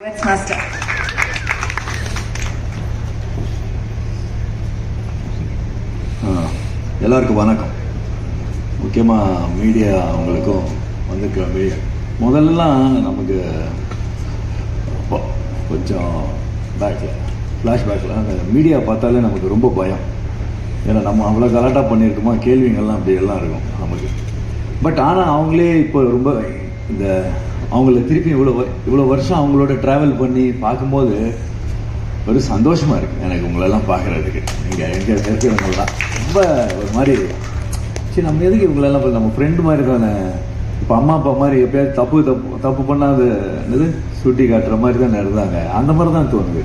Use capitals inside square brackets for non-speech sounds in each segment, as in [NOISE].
Let's master. எல்லாருக்கும் வணக்கம். முக்கியமாக மீடியா அவங்களுக்கும் வந்திருக்க மீடியா முதல்லலாம் நமக்கு கொஞ்சம் பேக்கில் ஃப்ளாஷ்பேக்கில் அந்த மீடியா பார்த்தாலே நமக்கு ரொம்ப பயம். ஏன்னா நம்ம அவ்வளோ கலாட்டாக பண்ணியிருக்கோமா? கேள்விங்கள்லாம் அப்படியெல்லாம் இருக்கும் நமக்கு. பட் ஆனால் அவங்களே இப்போ ரொம்ப இந்த அவங்கள திருப்பி இவ்வளோ இவ்வளோ வருஷம் அவங்களோட ட்ராவல் பண்ணி பார்க்கும்போது ஒரு சந்தோஷமாக இருக்குது எனக்கு உங்களெல்லாம் பார்க்குறதுக்கு. நீங்கள் எங்கே இருக்கிறவங்களாம் ரொம்ப ஒரு மாதிரி சரி நம்ம எதுக்கு இவங்களெல்லாம் நம்ம ஃப்ரெண்டு மாதிரி தானே? இப்போ அம்மா அப்பா மாதிரி எப்பயாவது தப்பு தப்பு தப்பு பண்ணாது என்னது சுட்டி காட்டுற மாதிரி தான் இருந்தாங்க. அந்த மாதிரி தான் தோணுது.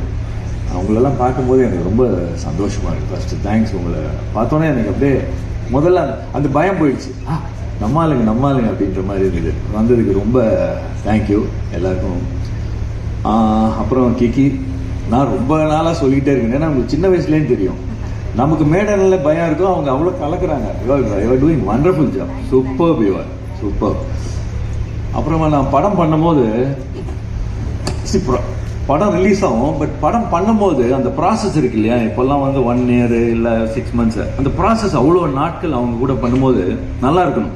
அவங்களெல்லாம் பார்க்கும்போது எனக்கு ரொம்ப சந்தோஷமாக இருக்குது ஃபஸ்ட்டு தேங்க்ஸ் உங்களை பார்த்தோன்னே எனக்கு அப்படியே முதல்ல அந்த பயம் போயிடுச்சு. ஆ நம்மளுங்க நம்ம ஆளுங்க அப்படின்ற மாதிரி இருந்தது. வந்ததுக்கு ரொம்ப தேங்க்யூ எல்லாருக்கும். அப்புறம் கிக்கி நான் ரொம்ப நாளாக சொல்லிக்கிட்டே இருக்கேன். ஏன்னா நமக்கு சின்ன வயசுலேயும் தெரியும். நமக்கு மேடனில் பயம் இருக்கும். அவங்க அவ்வளோ கலக்குறாங்க. Your doing wonderful job super your super அப்புறமா நான் படம் பண்ணும்போது படம் ரிலீஸ் ஆகும். பட் படம் பண்ணும்போது அந்த ப்ராசஸ் இருக்கு இல்லையா? இப்போல்லாம் வந்து ஒன் இயர் இல்லை சிக்ஸ் மந்த்ஸ் அந்த ப்ராசஸ் அவ்வளோ நாட்கள் அவங்க கூட பண்ணும்போது நல்லா இருக்கணும்.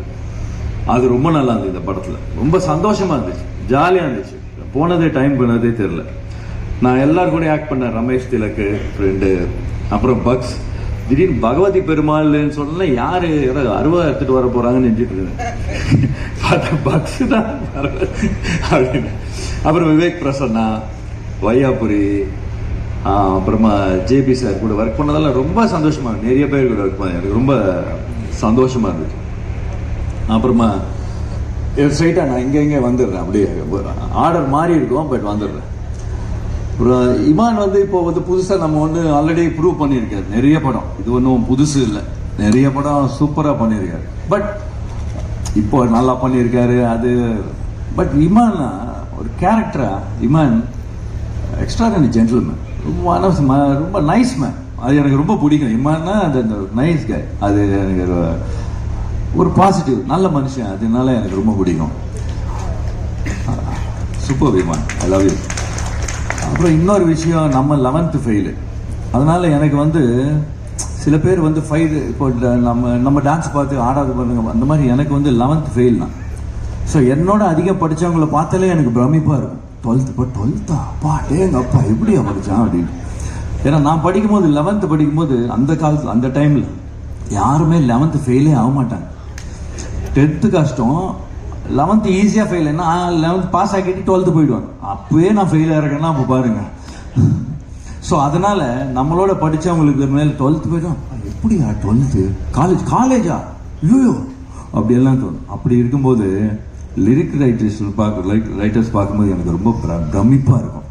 அது ரொம்ப நல்லா இருந்தது இந்த படத்தில். ரொம்ப சந்தோஷமாக இருந்துச்சு. ஜாலியாக இருந்துச்சு. போனதே டைம் பண்ணதே தெரில நான் எல்லாரும் கூட ஆக்ட் பண்ணேன். ரமேஷ் திலக்கு ஃப்ரெண்டு அப்புறம் பக்ஸ். திடீர்னு பகவதி பெருமாள்னு சொன்னா யார்? யாரோ அருவா எடுத்துகிட்டு வர போகிறாங்கன்னு நினச்சிட்டு இருந்தேன். பார்த்தா பக்ஸ் தான். அப்படின்னு. அப்புறம் விவேக் பிரசன்னா வையாபுரி அப்புறமா ஜேபி சார் கூட ஒர்க் பண்ணதெல்லாம் ரொம்ப சந்தோஷமாக நிறைய பேர் கூட ஒர்க் பண்ணேன் எனக்கு ரொம்ப சந்தோஷமாக இருந்துச்சு. அப்புறமா ஸ்ட்ரைட்டாக நான் இங்கே இங்கே வந்துடுறேன் அப்படியே. ஆர்டர் மாறி இருக்கும் பட் வந்துடுறேன். அப்புறம் இமான் வந்து இப்போ வந்து புதுசாக நம்ம வந்து ஆல்ரெடி ப்ரூவ் பண்ணியிருக்காரு. நிறைய படம். இது ஒன்றும் புதுசு இல்லை. நிறைய படம் சூப்பராக பண்ணியிருக்காரு. பட் இப்போ நல்லா பண்ணியிருக்காரு அது. பட் இமான் ஒரு கேரக்டராக இமான் எக்ஸ்ட்ராடனரி ஜென்டில்மேன் ரொம்ப one ரொம்ப நைஸ் மேன் அது எனக்கு ரொம்ப பிடிக்கும். இமான்னா அந்த நைஸ் கை அது எனக்கு ஒரு- பாசிட்டிவ் நல்ல மனுஷன். அதனால எனக்கு ரொம்ப பிடிக்கும். சூப்பர் விமான் ஐ லவ் யூ அப்புறம் இன்னொரு விஷயம் நம்ம லெவன்த்து ஃபெயிலு அதனால் எனக்கு வந்து சில பேர் வந்து ஃபைல் இப்போ நம்ம நம்ம டான்ஸ் பார்த்து ஆடாது பாருங்க. அந்த மாதிரி எனக்கு வந்து லெவன்த் ஃபெயில் தான். ஸோ என்னோட அதிகம் படித்தவங்களை பார்த்தாலே எனக்கு பிரமிப்பாக இருக்கும். டுவெல்த்து இப்போ டுவெல்த்தா அப்பா டேங்க அப்பா எப்படியா படித்தான் அப்படின்னு. ஏன்னா நான் படிக்கும்போது லெவன்த்து படிக்கும்போது அந்த காலத்தில் அந்த டைமில் யாருமே லெவன்த்து ஃபெயிலே ஆக மாட்டாங்க டென்த்து கஷ்டம் லெவன்த்து ஈஸியாக ஃபெயில் என்ன லெவன்த் பாஸ் ஆகிட்டு டுவெல்த்து போயிடுவேன். அப்பவே நான் ஃபெயில் ஆகிறேன்னா அப்போ பாருங்க. ஸோ அதனால் நம்மளோட படித்தவங்களுக்கு மேலே டுவெல்த்து போயிடும். எப்படியா டுவெல்த்து காலேஜ் காலேஜா ஐயோ அப்படியெல்லாம் தோணும். அப்படி இருக்கும்போது லிரிக் ரைட்டர்ஸ் பார்க்க ரைட்டர்ஸ் பார்க்கும்போது எனக்கு ரொம்ப பிர- பிரமிப்பா இருக்கும்.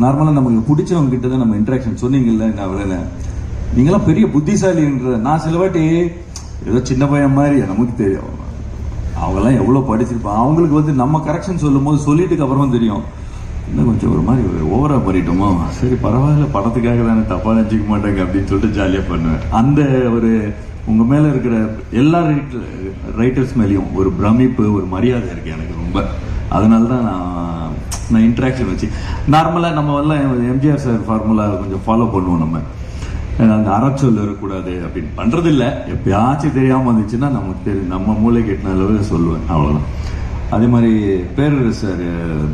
நார்மலாக நமக்கு பிடிச்சவங்க கிட்ட தான் நம்ம இன்ட்ராக்ஷன் சொன்னீங்கல்ல நான் அவ்வளோ நீங்களாம் பெரிய புத்திசாலின்ற நான் சில வாட்டி ஏதோ சின்ன பையன் மாதிரி நமக்கு தெரியும். அவங்கெல்லாம் எவ்வளோ படிச்சிருப்பாங்க? அவங்களுக்கு வந்து நம்ம கரெக்ஷன் சொல்லும்போது சொல்லிட்டுக்கு அப்புறமா தெரியும். இன்னும் கொஞ்சம் ஒரு மாதிரி ஓவராக பண்ணிட்டோமோ சரி பரவாயில்ல படத்துக்காக தானே தப்பாக நினச்சிக்க மாட்டாங்க அப்படின்னு சொல்லிட்டு ஜாலியாக பண்ணுவேன். அந்த ஒரு உங்கள் மேலே இருக்கிற எல்லா ரைட்டர்ஸ் மேலேயும் ஒரு பிரமிப்பு ஒரு மரியாதை இருக்குது எனக்கு ரொம்ப. அதனால தான் நான் நான் இன்ட்ராக்ஷன் வச்சு நார்மலாக நம்ம எல்லாம் எம்ஜிஆர் சார் ஃபார்முலா கொஞ்சம் ஃபாலோ பண்ணுவோம் நம்ம. அந்த அறச்சொல் இருக்கக்கூடாது அப்படின்னு. பண்றது இல்லை எப்பயாச்சும் தெரியாம வந்துச்சுன்னா நமக்கு தெரியும் நம்ம மூளை கெட்டின அளவு சொல்லுவேன். அவ்வளோதான் அதே மாதிரி பேரரசு சார்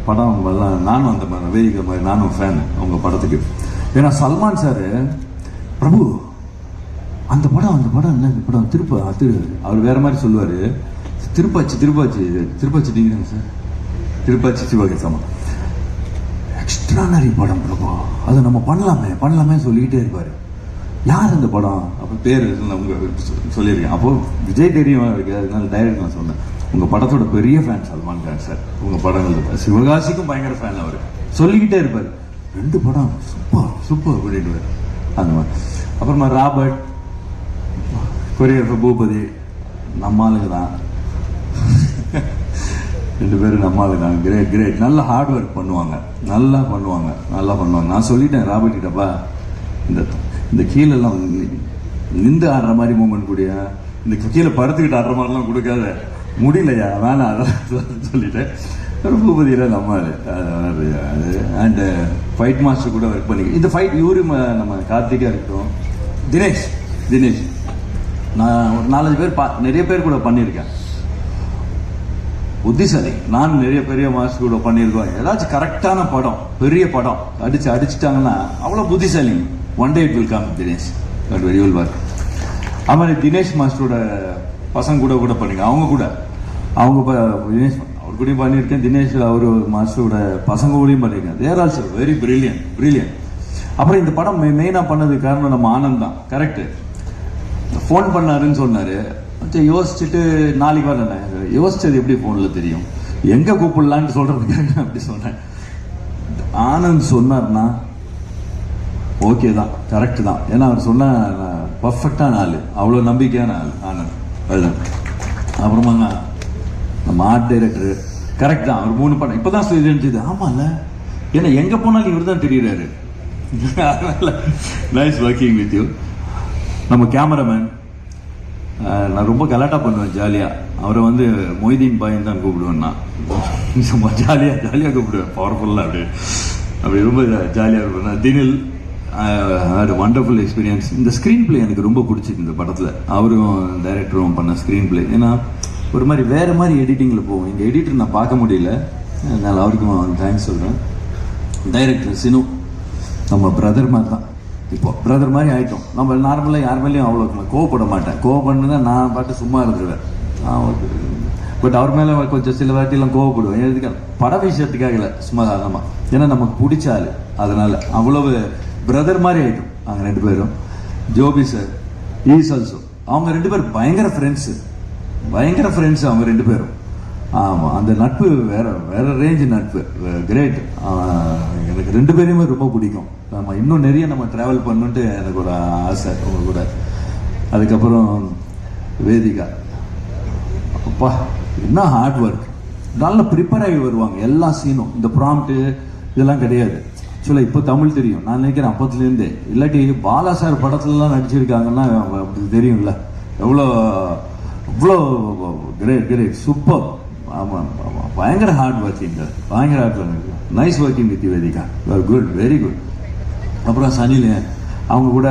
படம் எல்லாம் நானும் அந்த மாதிரி வேதிக்கிற மாதிரி நானும் ஃபேன் அவங்க படத்துக்கு. ஏன்னா சல்மான் சார் பிரபு அந்த படம் அந்த படம் என்ன இந்த படம் திருப்ப அது அவர் வேற மாதிரி சொல்லுவார். திருப்பாச்சி திருப்பாச்சி திருப்பாச்சி டிங்கிறாங்க சார்? திருப்பாச்சி சிவகை சமா எக்ஸ்ட்ரானரி படம் பிரபு. அதை நம்ம பண்ணலாமே பண்ணலாமே சொல்லிக்கிட்டே இருப்பார். யார் அந்த படம்? அப்போ பேர் உங்க சொல்லியிருக்கேன். அப்போ விஜய் தெரியும் அவருக்கு. அதனால டைரக்ட் நான் சொன்னேன். உங்க படத்தோட பெரிய ஃபேன் சல்மான் கான் சார் உங்க படங்கள் சிவகாசிக்கும் பயங்கர ஃபேன் அவர். சொல்லிக்கிட்டே இருப்பார். ரெண்டு படம் சூப்பர் சூப்பர் அப்படின்ட்டு அந்த மாதிரி. அப்புறமா ராபர்ட் கொரியோகிராஃபர் பூபதி நம்ம ஆளுங்க தான். ரெண்டு பேரும் நம்மால தான். கிரேட் கிரேட் நல்ல ஹார்ட் ஒர்க் பண்ணுவாங்க. நல்லா பண்ணுவாங்க. நல்லா பண்ணுவாங்க. நான் சொல்லிட்டேன் ராபர்ட் கிட்டப்பா. இந்த இந்த கீழெல்லாம் நின்று ஆடுற மாதிரி மூமெண்ட் கூடிய? இந்த கீழே படுத்துக்கிட்டு ஆடுற மாதிரிலாம் கொடுக்காத. முடியலையா? வேணாம் அதெல்லாம் சொல்லிட்டேன். பூபதியில் நம்ம அது அது அண்டு ஃபைட் மாஸ்டர் கூட ஒர்க் பண்ணி இந்த ஃபைட் இவரு நம்ம கார்த்திகா இருக்கட்டும். தினேஷ் தினேஷ். நான் ஒரு நாலஞ்சு பேர் பா நிறைய பேர் கூட பண்ணியிருக்கேன். புத்திசாலி. நான் நிறைய பெரிய மாஸ்டர் கூட பண்ணியிருக்கோம். ஏதாச்சும் கரெக்டான படம் பெரிய படம் அடிச்சு அடிச்சிட்டாங்கன்னா அவ்வளோ புத்திசாலிங்க one day it will come Dinesh but very well work அது மாதிரி தினேஷ் மாஸ்டரோட பசங்க கூட கூட பண்ணிருக்கேன் அவங்க கூட. அவங்க தினேஷ் அவர் கூடயும் பண்ணியிருக்கேன். தினேஷ் அவர் மாஸ்டரோட பசங்க கூடயும் பண்ணியிருக்கேன். There also very brilliant brilliant அப்புறம் இந்த படம் மெயினாக பண்ணதுக்கு காரணம் நம்ம ஆனந்த் தான். கரெக்டு ஃபோன் பண்ணாருன்னு சொன்னார். கொஞ்சம் யோசிச்சுட்டு நாளைக்கு வரேன் யோசிச்சது எப்படி ஃபோனில் தெரியும்? எங்கே கூப்பிடலான்னு சொல்கிறதுக்காக அப்படி சொன்னேன். ஆனந்த் சொன்னார்னா ஓகே தான் கரெக்ட் தான். ஏன்னா அவர் சொன்ன பர்ஃபெக்டான ஆள். அவ்வளோ நம்பிக்கையான ஆள் ஆனந்த். அதுதான். அப்புறமாங்க நம்ம ஆர்ட் டைரக்டர் கரெக்ட் தான். அவர் மூணு படம். இப்போ தான் தெரிஞ்சது ஆமாம்ல ஏன்னா எங்கே போனாலும் இவர் தான் தெரியுறாரு. அதனால நைஸ் ஒர்க்கிங் வித் யூ நம்ம கேமராமேன் நான் ரொம்ப கலாட்டா பண்ணுவேன் ஜாலியாக அவரை வந்து மொய்தீன் பாயின்னு தான் [LAUGHS] கூப்பிடுவேன் நான் சும்மா ஜாலியாக ஜாலியாக கூப்பிடுவேன். பவர்ஃபுல்லாக அப்படி அப்படி ரொம்ப ஜாலியாக இருப்பேன். நான் வண்டர்ஃபுல் எக்ஸ்பீரியன்ஸ் இந்த ஸ்க்ரீன் பிளே எனக்கு ரொம்ப பிடிச்சிது இந்த படத்தில். அவரும் டைரக்டரும் பண்ண ஸ்க்ரீன் பிளே ஏன்னா ஒரு மாதிரி வேறு மாதிரி எடிட்டிங்கில் போவோம். இந்த எடிட்டர் நான் பார்க்க முடியல. அதனால் அவருக்கும் தேங்க்ஸ் சொல்கிறேன் டைரக்டர் சினு நம்ம பிரதர் மாதிரி தான் இப்போ பிரதர் மாதிரி ஆகிட்டோம் நம்ம நார்மலாக யார் மேலேயும் அவ்வளோ கோவப்பட மாட்டேன். கோவப்படுனா நான் பாட்டு சும்மா இருந்துருவேன். பட் அவர் மேலே கொஞ்சம் சில வாட்டிலாம் கோவப்படுவேன். எதுக்கு பட விஷயத்துக்காக இல்லை சும்மா சாதாரணமாக ஏன்னா நமக்கு பிடிச்சாரு அதனால் அவ்வளவு பிரதர் மாதிரி ஆகிட்டோம் நாங்கள் ரெண்டு பேரும். ஜோபி சார் ஈஸ் ஆல்சோ அவங்க ரெண்டு பேரும் பயங்கர ஃப்ரெண்ட்ஸு பயங்கர ஃப்ரெண்ட்ஸ் அவங்க ரெண்டு பேரும். ஆமாம் அந்த நட்பு வேற வேற ரேஞ்ச் நட்பு. கிரேட் எனக்கு ரெண்டு பேரையுமே ரொம்ப பிடிக்கும். நம்ம இன்னும் நிறைய நம்ம ட்ராவல் பண்ணணுன்ட்டு எனக்கு ஒரு ஆசை அவங்க கூட. அதுக்கப்புறம் வேதிகா. அப்பா என்ன ஹார்ட் ஒர்க் நல்ல ப்ரிப்பேர் ஆகி வருவாங்க எல்லா சீனும் இந்த ப்ராம்ப்ட்டு இதெல்லாம் கிடையாது. ஆக்சுவலாக இப்போ தமிழ் தெரியும். நான் நினைக்கிறேன் அப்பத்துலேருந்தே. இல்லாட்டி பாலா சார் படத்துலலாம் நடிச்சிருக்காங்கன்னா அப்படி தெரியும்ல. எவ்வளோ அவ்வளோ கிரேட் கிரேட் சூப்பர் ஆமாம் ஆமாம் பயங்கர ஹார்ட் ஒர்க்கிங் பயங்கர hard working nice working with Vedhika good very good அப்புறம் சனில் அவங்க கூட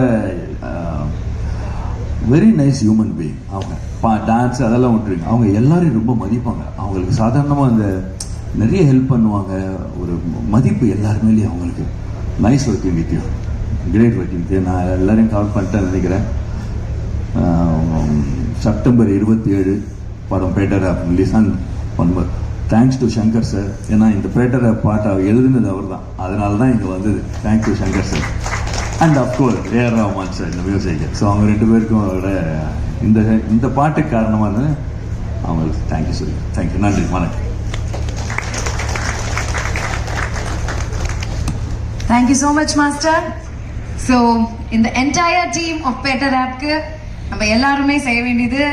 வெரி நைஸ் ஹியூமன் பீயிங் அவங்க பா டான்ஸ் அதெல்லாம் விட்டுருங்க. அவங்க எல்லாரையும் ரொம்ப மதிப்பாங்க. அவங்களுக்கு சாதாரணமாக அந்த நிறைய ஹெல்ப் பண்ணுவாங்க. ஒரு மதிப்பு எல்லாருமேலேயும் அவங்களுக்கு. Nice working with you great working நான் எல்லாரையும் கால் பண்ணிட்டேன்னு நினைக்கிறேன். செப்டம்பர் இருபத்தி ஏழு படம் பேட்டர் ஆப் ரிலீஸ் அண்ட் ஒன்பது தேங்க்ஸ் டு சங்கர் சார் ஏன்னா இந்த பேட்டர் ஆப் பாட்டை எழுதுனது அவர் தான் அதனால தான் இங்கே வந்தது. Thanks to Shankar sir and of course AR Rahman sir இந்த மியூசிக் ஸோ அவங்க ரெண்டு பேருக்கும் அவரோட இந்த இந்த பாட்டுக்கு காரணமாக இருந்தது. அவங்களுக்கு தேங்க்யூ சார் தேங்க்யூ நன்றி. வணக்கம். Thank you so much, Master. So, in the entire team of Peter Apke, நம்ம எல்லாருமே செய்ய வேண்டியது